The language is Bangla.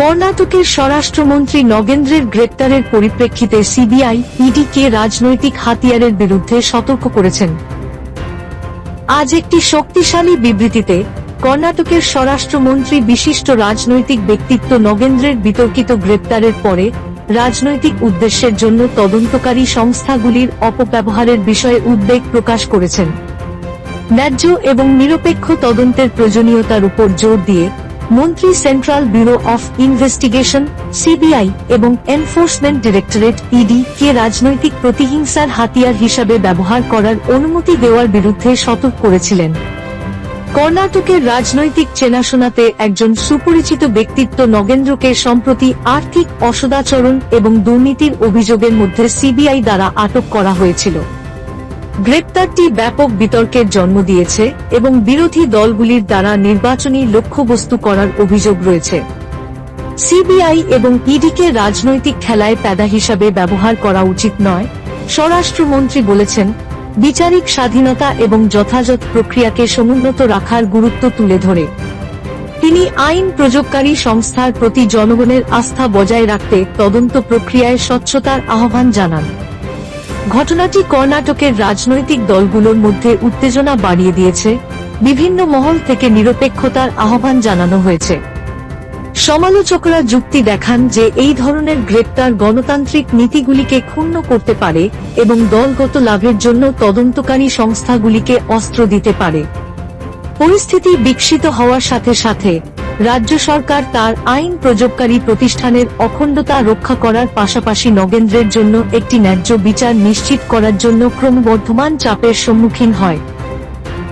কর্ণাটকের স্বরাষ্ট্রমন্ত্রী নগেন্দ্রের গ্রেপ্তারের পরিপ্রেক্ষিতে সিবিআই ইডি কে রাজনৈতিক হাতিয়ারের বিরুদ্ধে সতর্ক করেছেন। আজ একটি শক্তিশালী বিবৃতিতে কর্ণাটকের স্বরাষ্ট্রমন্ত্রী বিশিষ্ট রাজনৈতিক ব্যক্তিত্ব নগেন্দ্রের বিতর্কিত গ্রেপ্তারের পরে রাজনৈতিক উদ্দেশ্যের জন্য তদন্তকারী সংস্থাগুলির অপব্যবহারের বিষয়ে উদ্বেগ প্রকাশ করেছেন। ন্যায্য এবং নিরপেক্ষ তদন্তের প্রয়োজনীয়তার উপর জোর দিয়ে মন্ত্রী central bureau of investigation, CBI এবং এনফোর্সমেন্ট ডিরেক্টরেট ইডি কে রাজনৈতিক প্রতিহিংসার হাতিয়ার হিসাবে ব্যবহার করার অনুমতি দেওয়ার বিরুদ্ধে সতর্ক করেছিলেন। কর্ণাটকের রাজনৈতিক চেনাশোনাতে একজন সুপরিচিত ব্যক্তিত্ব নগেন্দ্রকে সম্প্রতি আর্থিক অসদাচরণ এবং দুর্নীতির অভিযোগের মধ্যে সিবিআই দ্বারা আটক করা হয়েছিল। গ্রেপ্তারটি ব্যাপক বিতর্কের জন্ম দিয়েছে এবং বিরোধী দলগুলির দ্বারা নির্বাচনী লক্ষ্যবস্তু করার অভিযোগ রয়েছে। সিবিআই এবং ইডিকে রাজনৈতিক খেলায় প্যাদা হিসাবে ব্যবহার করা উচিত নয়, স্বরাষ্ট্রমন্ত্রী বলেছেন। বিচারিক স্বাধীনতা এবং যথাযথ প্রক্রিয়াকে সমুন্নত রাখার গুরুত্ব তুলে ধরে। তিনি আইন প্রযোগকারী সংস্থার প্রতি জনগণের আস্থা বজায় রাখতে তদন্ত প্রক্রিয়ায় স্বচ্ছতার আহ্বান জানান। ঘটনাটি কর্ণাটকের রাজনৈতিক দলগুলোর মধ্যে উত্তেজনা বাড়িয়ে দিয়েছে। বিভিন্ন মহল থেকে নিরপেক্ষতার আহ্বান জানানো হয়েছে। সমালোচকরা যুক্তি দেখান যে এই ধরনের গ্রেপ্তার গণতান্ত্রিক নীতিগুলিকে ক্ষুণ্ণ করতে পারে এবং দলগত লাভের জন্য তদন্তকারী সংস্থাগুলিকে অস্ত্র দিতে পারে। পরিস্থিতি বিকশিত হওয়ার সাথে সাথে রাজ্য সরকার তার আইন প্রযোগকারী প্রতিষ্ঠানের অখণ্ডতা রক্ষা করার পাশাপাশি নগেন্দ্রের জন্য একটি ন্যায্য বিচার নিশ্চিত করার জন্য ক্রমবর্ধমান চাপের সম্মুখীন হয়।